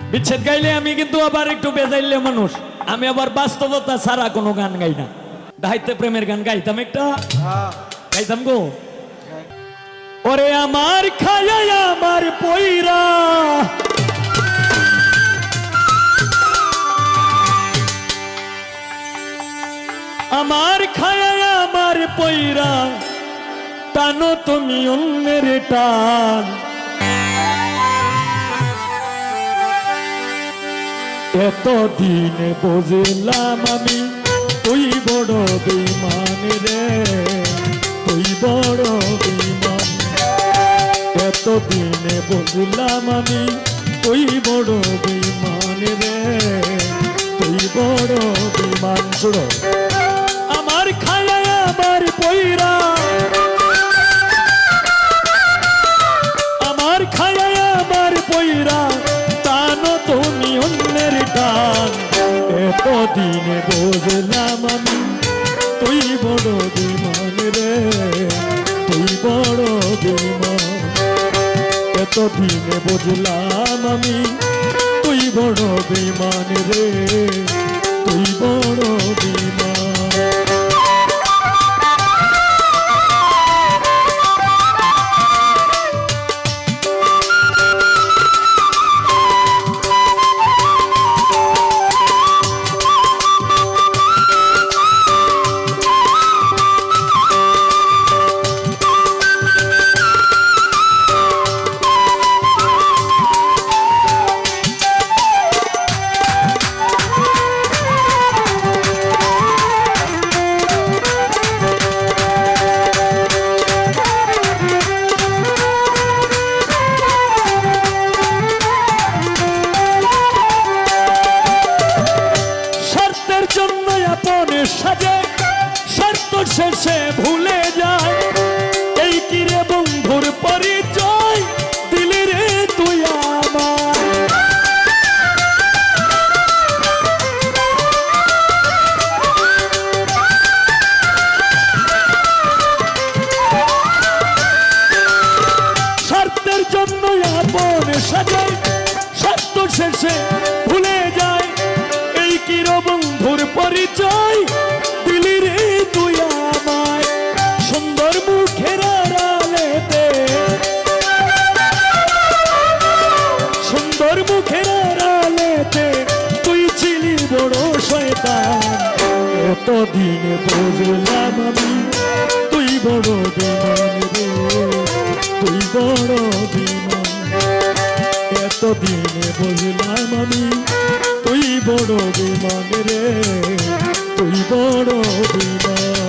বিচ্ছেদ গাইলে আমি কিন্তু আবার একটু বেজাইলে মানুষ। আমি আবার বাস্তবতা ছাড়া কোনো গান গাই না। দায়িত্বে প্রেমের গান গাইতাম একটা। গাইতাম গো। ওরে আমার খায়া আমার পইরা। আমার খায়া আমার পইরা। টানো তুমি অন্যের টান। এতদিন বুঝলাম আমি, তুই বড় বেমান রে, তুই বড় বেমান। এতদিন বুঝলাম আমি, তুই বড় বেমান রে, তুই বড় বেমান। শুনো, আমার খায়া আমার পইরা এতদিনে বোঝলাম আমি, তুই বড় বিমান রে, তুই বড় বিমান। এতদিনে বুঝলাম আমি, তুই বড় বিমান রে, তুই বড় বিমান। শেষে ভুলে যায়। এই কিরে বন্ধুর পরিচয় দিলি রে তুই আমার স্বার্থের জন্য আপন স্বার্থ শেষে এতদিন বুঝলাম আমি, তুই বড় বিমান রে, তুই বড় বিমান। এতদিনে বুঝলাম আমি, তুই বড় বিমান রে, তুই বড় বিমান।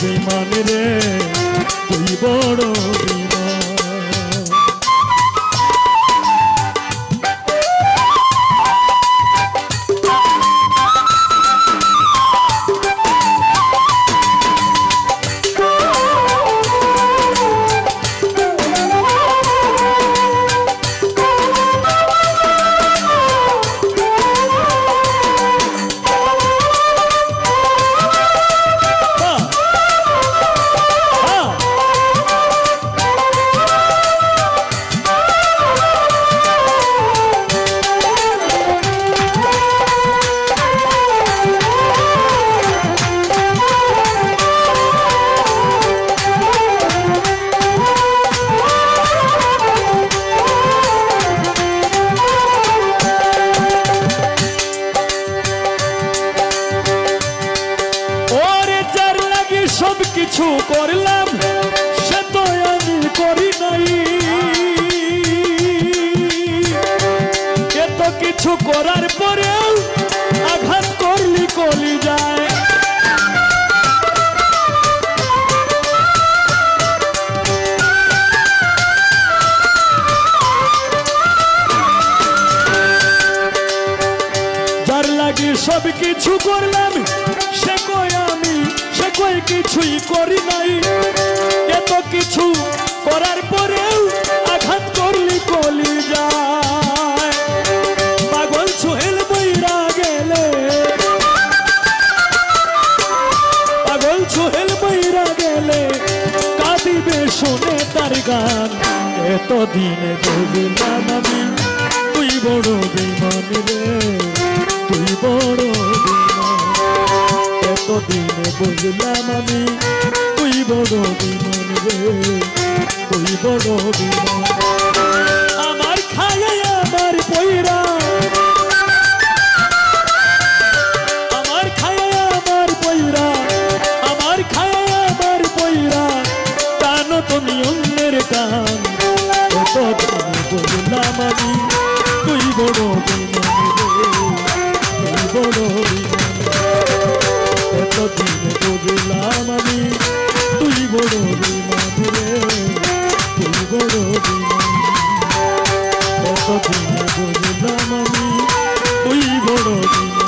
বেমান রে বড় করলাম, সে তো আমি করি নাই। এত কিছু করার পরেও আঘাত করলি কলি যায় যার লাগি সব কিছু করলাম, সে কই আমি সে কই কিছুই করি নাই। এত কিছু করার পরেও আঘাত করলি কলি যায়। পাগল সোহেল বইরা গেলে। পাগল সোহেল বইরা গেলে। কাঁদিবে শুনে তার গান। এত দিনে বুঝলাম আমি, তুই বড় বিমান বুঝলাম আমি তুই বড় বিমান রে, তুই বড় বিমান। আমার খায় আমার পয়রা। আমার খায় আমার পয়রা, আমার খায় আমার পয়রা। টান তুমি অন্যের টান কত তুমি আমি thank you